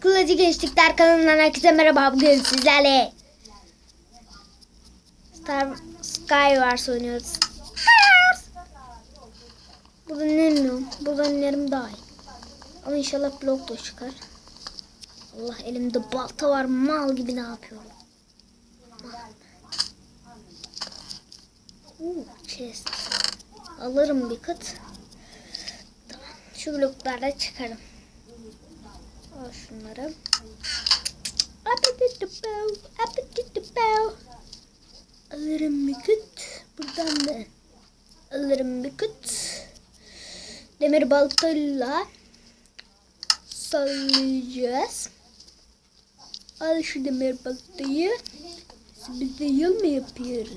Kılıcı Gençlikler kanalından herkese merhaba. Bugün sizlerle Star Skywars oynuyoruz. Buradan inemiyorum. Buradan inerim daha iyi. Ama inşallah blok da çıkar. Allah elimde balta var. Mal gibi ne yapıyorum. Uh, chest. Alırım bir kıt. Tamam. Şu bloklarla çıkarım. Al şunları. Alırım bir kıt. Buradan da alırım bir kıt. Demir baltayla sallayacağız. Al şu demir baltayı. Biz de yıl mı yapıyoruz?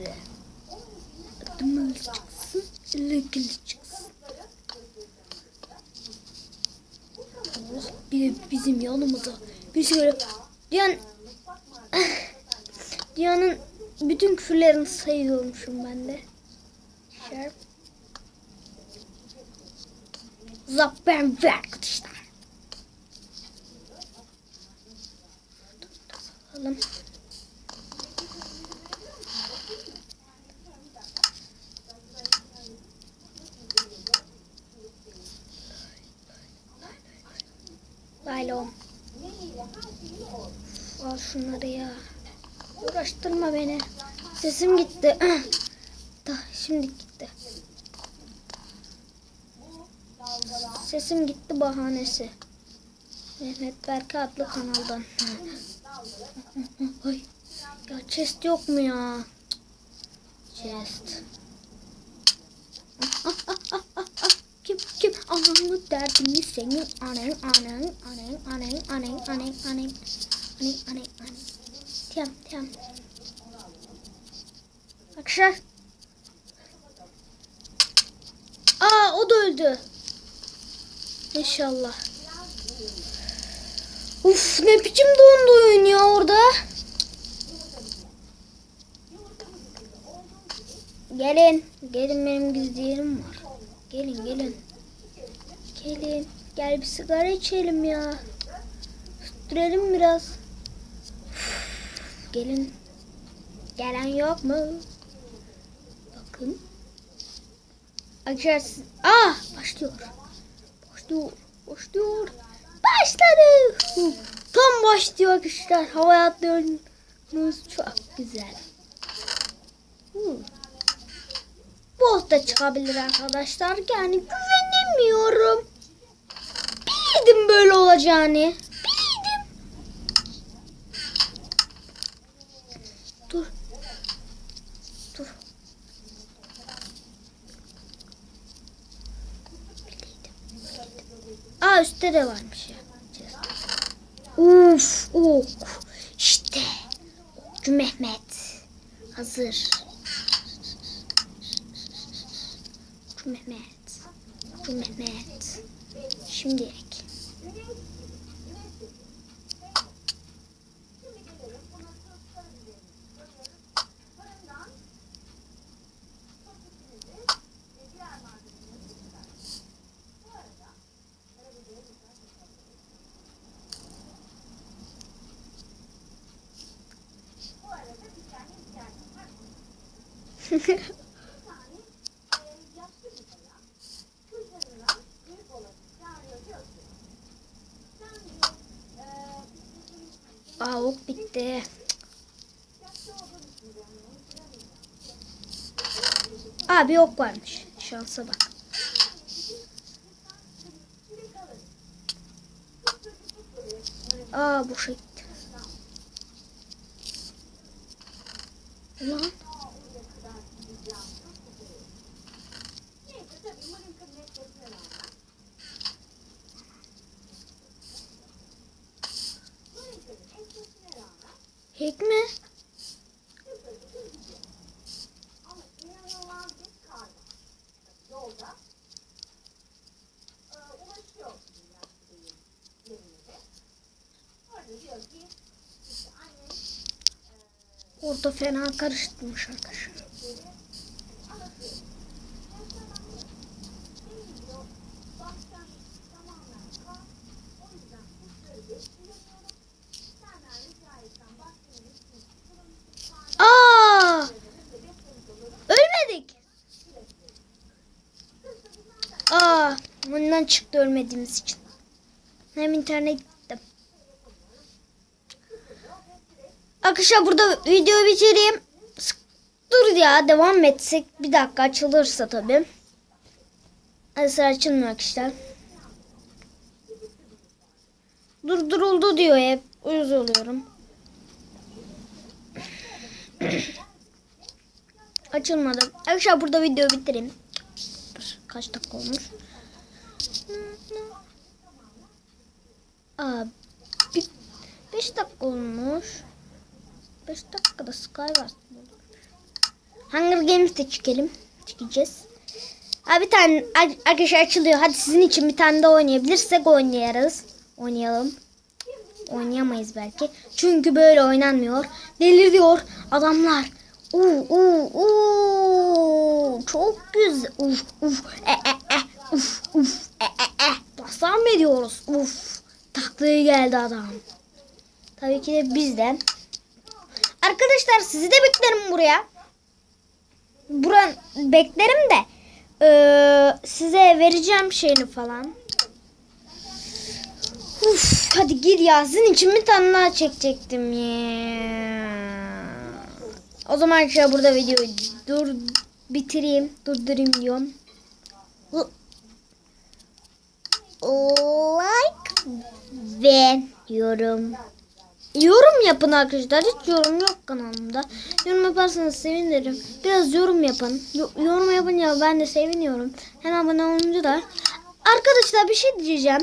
Adımız çıksın, ilgili çıksın. Bir bizim yanımıza birisi böyle Diyan Diyan'ın bütün küfürlerini sayıyormuşum ben de. Şerp. Zappen ve arkadaşlar. Alalım. Al şunları ya. Uğraştırma beni. Sesim gitti. da şimdi gitti. Sesim gitti bahanesi. Mehmet Berke adlı kanaldan. Ay. Ya chest yok mu ya? Chest. Anamı derdini senin anen anen anen anen anen anen anen anen anen anen Tamam tamam. Arkadaşlar. Aa o da öldü. İnşallah. Uf ne biçim dondu oyun ya orada. Gelin. Gelin benim gizli yerim var. Gelin gelin. Gelin. Gel bir sigara içelim ya. Süttürelim biraz. Gelin. Gelen yok mu? Bakın. Siz- Ah başlıyor. Başlıyor. Başlıyor. Başladı. Tam başlıyor arkadaşlar. Havaya atlıyorsunuz. Çok güzel. Hu. Bot da çıkabilir arkadaşlar. Yani güvenemiyorum. Bildim böyle olacağını. Bildim. Dur. Dur. Aa üstte de varmış ya. Uf, ok. İşte. Okçu Mehmet. Hazır. Okçu Mehmet. Okçu Mehmet. Şimdi Aa ok bitti. Aa bir ok varmış. Şansa bak. Aa boşa gitti. Ulan. Hack mi? Orada fena karıştırmış arkadaşlar. Ekran çıktı ölmediğimiz için. Hem internet gittim. Arkadaşlar burada videoyu bitireyim. Dur ya devam etsek. Bir dakika açılırsa tabii. Asıl açılmıyor arkadaşlar. Durduruldu diyor hep. Uyuz oluyorum. Açılmadı. Arkadaşlar burada videoyu bitireyim. Kaç dakika olmuş? Aa, 5 dakika olmuş. 5 dakikada Skywars Hunger Games'te çekelim. Çekeceğiz. Ha bir tane ar- arkadaşlar açılıyor. Hadi sizin için bir tane de oynayabilirsek oynayarız. Oynayalım. Oynayamayız belki. Çünkü böyle oynanmıyor. Deliriyor adamlar. Uu, uu, uu. Çok güzel. Uf, uf, e, e, e. Uf, uf, e, e, e. Basar mı ediyoruz? Uf. Taklaya geldi adam. Tabii ki de biz de. Arkadaşlar sizi de beklerim buraya. Buran beklerim de eee, size vereceğim şeyini falan. Uf, hadi gir ya. Sizin için bir tane daha çekecektim ya. O zaman arkadaşlar burada videoyu dur bitireyim, durdurayım diyorum. Like ve yorum. Yorum yapın arkadaşlar. Hiç yorum yok kanalımda. Yorum yaparsanız sevinirim. Biraz yorum yapın. Yo- yorum yapınca ben de seviniyorum. Hem abone olunca da. Arkadaşlar bir şey diyeceğim.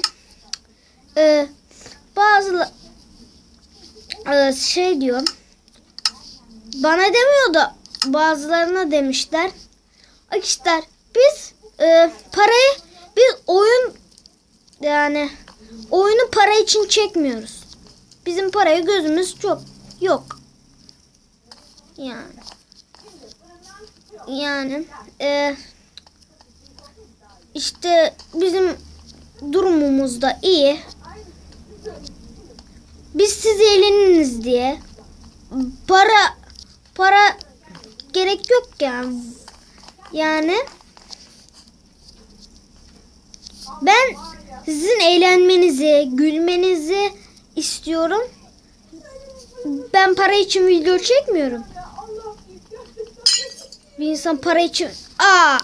Ee, bazı ee, şey diyor. Bana demiyor bazılarına demişler. Arkadaşlar biz e, parayı biz oyun yani oyunu para için çekmiyoruz. Bizim paraya gözümüz çok yok. Yani yani e, işte bizim durumumuz da iyi. Biz sizi eğleniniz diye para para gerek yok yani. Yani ben sizin eğlenmenizi, gülmenizi istiyorum. Ben para için video çekmiyorum. Bir insan para için... Aa!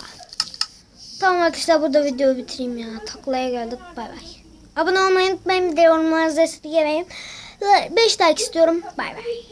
Tamam arkadaşlar burada videoyu bitireyim ya. Taklaya geldik. Bay bay. Abone olmayı unutmayın. Bir de yorumlarınızı esirgemeyin. 5 like istiyorum. Bay bay.